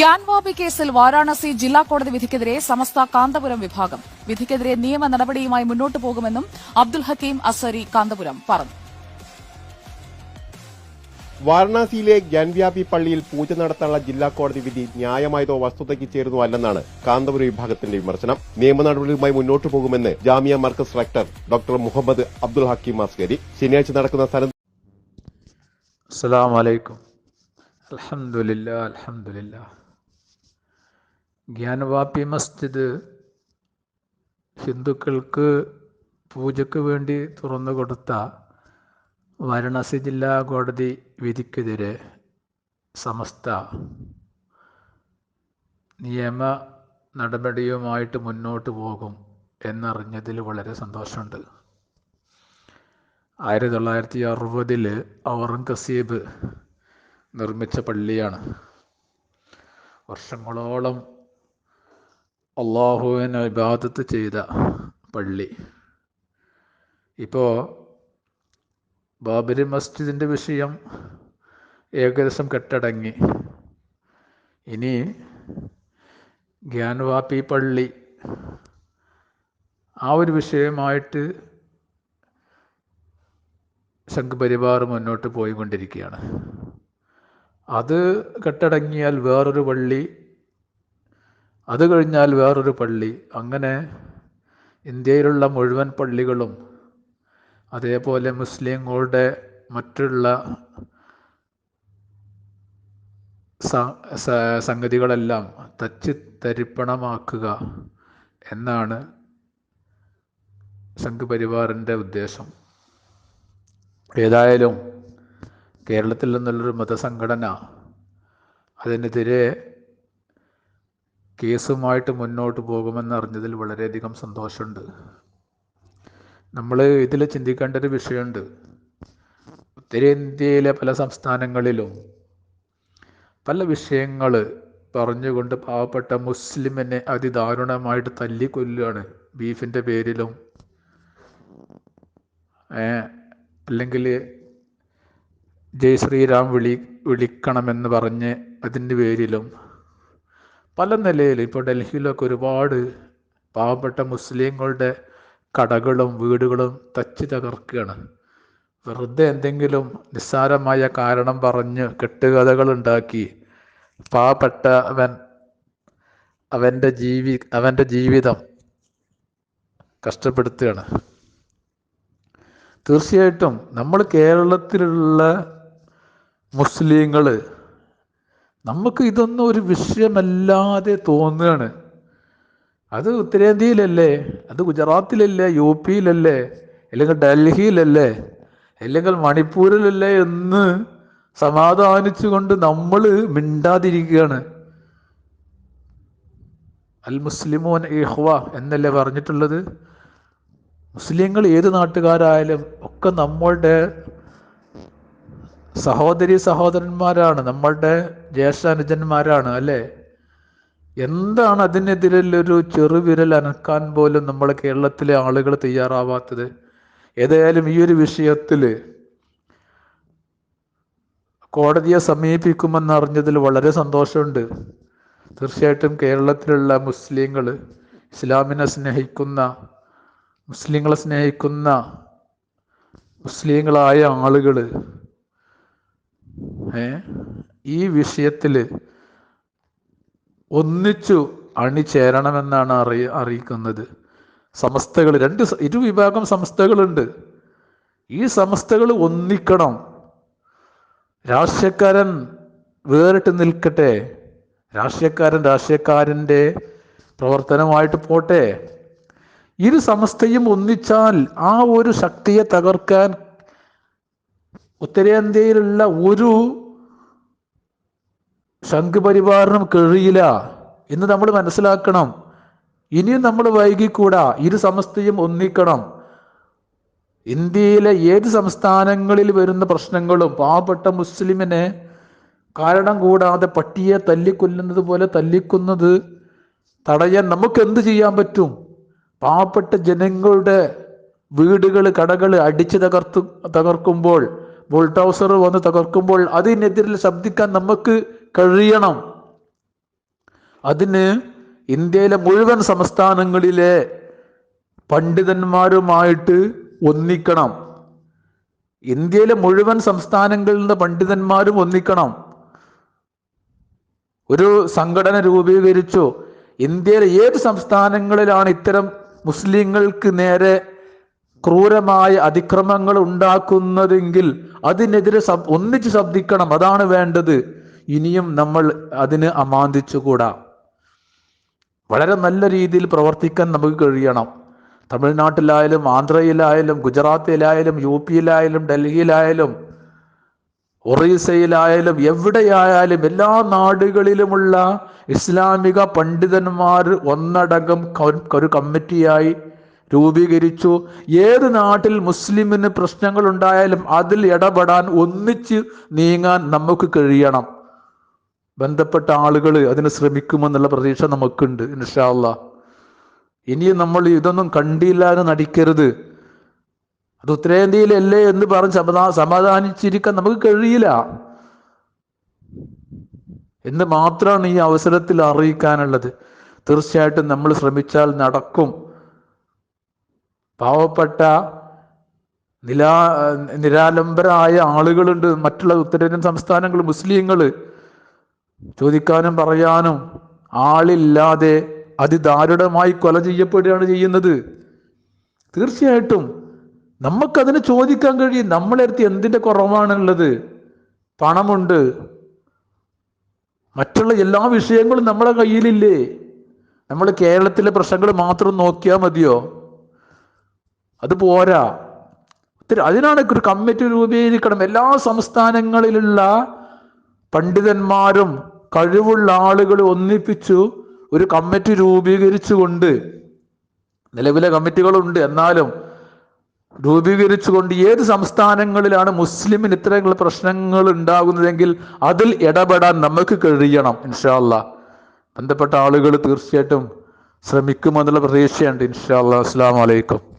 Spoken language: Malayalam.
ഗ്യാൻവാബി കേസിൽ വാരാണസി ജില്ലാ കോടതി വിധിക്കെതിരെ സമസ്ത കാന്തപുരം വിഭാഗം. വിധിക്കെതിരെ നിയമ നടപടിയുമായി മുന്നോട്ടു പോകുമെന്നും അബ്ദുൽ ഹക്കീം അസരി കാന്തപുരം പറഞ്ഞു. വാരണാസിയിലെ ഗ്യാൻവ്യാപി പള്ളിയിൽ പൂജ നടത്താനുള്ള ജില്ലാ കോടതി വിധി ന്യായമായതോ വസ്തുതയ്ക്ക് ചേരുന്നോ അല്ലെന്നാണ് കാന്തപുരം വിഭാഗത്തിന്റെ വിമർശനം. നിയമ നടപടികളുമായി മുന്നോട്ടു പോകുമെന്ന് ജാമിയ മർക്കസ് റക്ടർ ഡോക്ടർ മുഹമ്മദ് അബ്ദുൽ ഹക്കീം അസ്കരി ശനിയാഴ്ച നടക്കുന്ന സ്ഥലം അസ്സാം അലൈക്കും. അലഹമില്ല അലഹമില്ല ജ്ഞാനവാപ്പി മസ്ജിദ് ഹിന്ദുക്കൾക്ക് പൂജയ്ക്ക് വേണ്ടി തുറന്നു കൊടുത്ത വാരണാസി ജില്ലാ കോടതി വിധിക്കെതിരെ സമസ്ത നിയമ നടപടിയുമായിട്ട് മുന്നോട്ട് പോകും എന്നറിഞ്ഞതിൽ വളരെ സന്തോഷമുണ്ട്. ആയിരത്തി തൊള്ളായിരത്തി അറുപതിൽ ഔറംഗസീബ് നിർമ്മിച്ച പള്ളിയാണ്. വർഷങ്ങളോളം അള്ളാഹുവിനെ വിഭാഗത്ത് ചെയ്ത പള്ളി. ഇപ്പോൾ ബാബരി മസ്ജിദിന്റെ വിഷയം ഏകദേശം കെട്ടടങ്ങി. ഇനി ഗ്യാൻവാപ്പി പള്ളി ആ ഒരു വിഷയമായിട്ട് സംഘപരിവാർ മുന്നോട്ട് പോയിക്കൊണ്ടിരിക്കുകയാണ്. അത് കെട്ടടങ്ങിയാൽ വേറൊരു പള്ളി അത് കഴിഞ്ഞാൽ വേറൊരു പള്ളി. അങ്ങനെ ഇന്ത്യയിലുള്ള മുഴുവൻ പള്ളികളും അതേപോലെ മുസ്ലിങ്ങളുടെ മറ്റുള്ള സംഗതികളെല്ലാം തച്ച് തരിപ്പണമാക്കുക എന്നാണ് സംഘപരിവാറിന്റെ ഉദ്ദേശം. ഏതായാലും കേരളത്തിൽ നിന്നുള്ളൊരു മതസംഘടന അതിനെതിരെ കേസുമായിട്ട് മുന്നോട്ട് പോകുമെന്നറിഞ്ഞതിൽ വളരെയധികം സന്തോഷമുണ്ട്. നമ്മൾ ഇതിൽ ചിന്തിക്കേണ്ട ഒരു വിഷയമുണ്ട്. ഉത്തരേന്ത്യയിലെ പല സംസ്ഥാനങ്ങളിലും പല വിഷയങ്ങൾ പറഞ്ഞുകൊണ്ട് പാവപ്പെട്ട മുസ്ലിമിനെ അതിദാരുണമായിട്ട് തല്ലിക്കൊല്ലുകയാണ് ബീഫിന്റെ പേരിലും അല്ലെങ്കിൽ ജയ് ശ്രീറാം വിളി വിളിക്കണമെന്ന് പറഞ്ഞ് അതിന്റെ പേരിലും പല നിലയിൽ ഇപ്പോൾ ഡൽഹിയിലൊക്കെ ഒരുപാട് പാവപ്പെട്ട മുസ്ലിങ്ങളുടെ കടകളും വീടുകളും തച്ച് തകർക്കുകയാണ്. വെറുതെ എന്തെങ്കിലും നിസ്സാരമായ കാരണം പറഞ്ഞ് കെട്ടുകഥകൾ ഉണ്ടാക്കി പാവപ്പെട്ടവൻ അവന്റെ ജീവി അവന്റെ ജീവിതം കഷ്ടപ്പെടുത്തുകയാണ്. തീർച്ചയായിട്ടും നമ്മൾ കേരളത്തിലുള്ള മുസ്ലിങ്ങൾ നമുക്ക് ഇതൊന്നും ഒരു വിഷയമല്ലാതെ തോന്നുകയാണ്. അത് ഉത്തരേന്ത്യയിലല്ലേ? അത് ഗുജറാത്തിലല്ലേ? യു പിയിലല്ലേ അല്ലെങ്കിൽ ഡൽഹിയിലല്ലേ? അല്ലെങ്കിൽ മണിപ്പൂരിലല്ലേ എന്ന് സമാധാനിച്ചുകൊണ്ട് നമ്മൾ മിണ്ടാതിരിക്കുകയാണ്. അൽ മുസ്ലിമോൻ ഇഹ്വ എന്നല്ലേ പറഞ്ഞിട്ടുള്ളത്? മുസ്ലിങ്ങൾ ഏത് നാട്ടുകാരായാലും ഒക്കെ നമ്മളുടെ സഹോദരി സഹോദരന്മാരാണ് നമ്മളുടെ ജ്യേഷ്ഠാനുജന്മാരാണ് അല്ലേ? എന്താണ് അതിനെതിരല്ലൊരു ചെറുവിരൽ അനക്കാൻ പോലും നമ്മളെ കേരളത്തിലെ ആളുകൾ തയ്യാറാവാത്തത്? ഏതായാലും ഈ ഒരു വിഷയത്തിൽ കോടതിയെ സമീപിക്കുമെന്നറിഞ്ഞതിൽ വളരെ സന്തോഷമുണ്ട്. തീർച്ചയായിട്ടും കേരളത്തിലുള്ള മുസ്ലിങ്ങൾ ഇസ്ലാമിനെ സ്നേഹിക്കുന്ന മുസ്ലിങ്ങളെ സ്നേഹിക്കുന്ന മുസ്ലിങ്ങളായ ആളുകൾ ഈ വിഷയത്തിൽ ഒന്നിച്ചു അണിചേരണമെന്നാണ് അറിയ അറിയിക്കുന്നത്. സമസ്തകൾ രണ്ട് ഇരുവിഭാഗം സംസ്ഥകളുണ്ട് ഈ സംസ്ഥകൾ ഒന്നിക്കണം. രാഷ്ട്രീയക്കാരൻ വേറിട്ട് നിൽക്കട്ടെ. രാഷ്ട്രീയക്കാരൻ രാഷ്ട്രീയക്കാരന്റെ പ്രവർത്തനമായിട്ട് പോട്ടെ. ഇരു സമസ്തയും ഒന്നിച്ചാൽ ആ ഒരു ശക്തിയെ തകർക്കാൻ ഉത്തരേന്ത്യയിലുള്ള ഒരു സംഘപരിവാറിനും കഴിയില്ല എന്ന് നമ്മൾ മനസ്സിലാക്കണം. ഇനിയും നമ്മൾ വൈകിക്കൂടാ. ഇരു സമസ്തയും ഒന്നിക്കണം. ഇന്ത്യയിലെ ഏത് സംസ്ഥാനങ്ങളിൽ വരുന്ന പ്രശ്നങ്ങളും പാവപ്പെട്ട മുസ്ലിമിനെ കാരണം കൂടാതെ പട്ടിയെ തല്ലിക്കൊല്ലുന്നത് പോലെ തല്ലിക്കുന്നത് തടയാൻ നമുക്ക് എന്ത് ചെയ്യാൻ പറ്റും? പാവപ്പെട്ട ജനങ്ങളുടെ വീടുകൾ കടകൾ അടിച്ചു തകർത്തു തകർക്കുമ്പോൾ ബുൾട്ടൗസർ വന്ന് തകർക്കുമ്പോൾ അതിനെതിരെ ശബ്ദിക്കാൻ നമുക്ക് കഴിയണം. അതിന് ഇന്ത്യയിലെ മുഴുവൻ സംസ്ഥാനങ്ങളിലെ പണ്ഡിതന്മാരുമായിട്ട് ഒന്നിക്കണം. ഇന്ത്യയിലെ മുഴുവൻ സംസ്ഥാനങ്ങളിൽ നിന്ന് പണ്ഡിതന്മാരും ഒന്നിക്കണം. ഒരു സംഘടന രൂപീകരിച്ചു. ഇന്ത്യയിലെ ഏത് സംസ്ഥാനങ്ങളിലാണ് ഇത്തരം മുസ്ലിങ്ങൾക്ക് നേരെ ക്രൂരമായ അതിക്രമങ്ങൾ ഉണ്ടാക്കുന്നതെങ്കിൽ അതിനെതിരെ ഒന്നിച്ച് ശബ്ദിക്കണം അതാണ് വേണ്ടത്. ഇനിയും നമ്മൾ അതിന് അമാന്തിച്ചുകൂടാ. വളരെ നല്ല രീതിയിൽ പ്രവർത്തിക്കാൻ നമുക്ക് കഴിയണം. തമിഴ്നാട്ടിലായാലും ആന്ധ്രയിലായാലും ഗുജറാത്തിലായാലും യു പിയിലായാലും ഡൽഹിയിലായാലും ഒറീസയിലായാലും എവിടെയായാലും എല്ലാ നാടുകളിലുമുള്ള ഇസ്ലാമിക പണ്ഡിതന്മാർ ഒന്നടങ്കം ഒരു കമ്മിറ്റിയായി രൂപീകരിച്ചു. ഏത് നാട്ടിൽ മുസ്ലിമിന് പ്രശ്നങ്ങൾ ഉണ്ടായാലും അതിൽ ഇടപെടാൻ ഒന്നിച്ച് നീങ്ങാൻ നമുക്ക് കഴിയണം. ബന്ധപ്പെട്ട ആളുകൾ അതിന് ശ്രമിക്കുമെന്നുള്ള പ്രതീക്ഷ നമുക്കുണ്ട് ഇൻഷാല്ല ഇനിയും നമ്മൾ ഇതൊന്നും കണ്ടില്ല എന്ന് നടിക്കരുത്. അത് ഉത്തരേന്ത്യയിലല്ലേ എന്ന് പറഞ്ഞ് സമാധാ സമാധാനിച്ചിരിക്കാൻ നമുക്ക് കഴിയില്ല. എന്ന് മാത്രമാണ് ഈ അവസരത്തിൽ അറിയിക്കാനുള്ളത്. തീർച്ചയായിട്ടും നമ്മൾ ശ്രമിച്ചാൽ നടക്കും. പാവപ്പെട്ട നിലാ നിരാലംബരായ ആളുകളുണ്ട്. മറ്റുള്ള ഉത്തരേന്ത്യൻ സംസ്ഥാനങ്ങൾ മുസ്ലിങ്ങൾ. ചോദിക്കാനും പറയാനും ആളില്ലാതെ അതിദാരുണമായി കൊല ചെയ്യപ്പെടുകയാണ് ചെയ്യുന്നത്. തീർച്ചയായിട്ടും നമുക്കതിന് ചോദിക്കാൻ കഴിയും. നമ്മളെ അടുത്ത് എന്തിന്റെ കുറവാണുള്ളത്? പണമുണ്ട്. മറ്റുള്ള എല്ലാ വിഷയങ്ങളും നമ്മളെ കയ്യിലില്ലേ? നമ്മൾ കേരളത്തിലെ പ്രശ്നങ്ങൾ മാത്രം നോക്കിയാൽ മതിയോ? അത് പോരാ. അതിനാണ് ഒരു കമ്മിറ്റി രൂപീകരിക്കണം. എല്ലാ സംസ്ഥാനങ്ങളിലുള്ള പണ്ഡിതന്മാരും കഴിവുള്ള ആളുകൾ ഒന്നിപ്പിച്ചു ഒരു കമ്മിറ്റി രൂപീകരിച്ചുകൊണ്ട്. നിലവിലെ കമ്മിറ്റികളുണ്ട്. എന്നാലും രൂപീകരിച്ചുകൊണ്ട് ഏത് സംസ്ഥാനങ്ങളിലാണ് മുസ്ലിമിന് ഇത്തരത്തിലുള്ള പ്രശ്നങ്ങൾ ഉണ്ടാകുന്നതെങ്കിൽ അതിൽ ഇടപെടാൻ നമുക്ക് കഴിയണം ഇൻഷാല്ല ബന്ധപ്പെട്ട ആളുകൾ തീർച്ചയായിട്ടും ശ്രമിക്കുമെന്നുള്ള പ്രതീക്ഷയുണ്ട് ഇൻഷാല്ല അസ്സാം വലൈക്കും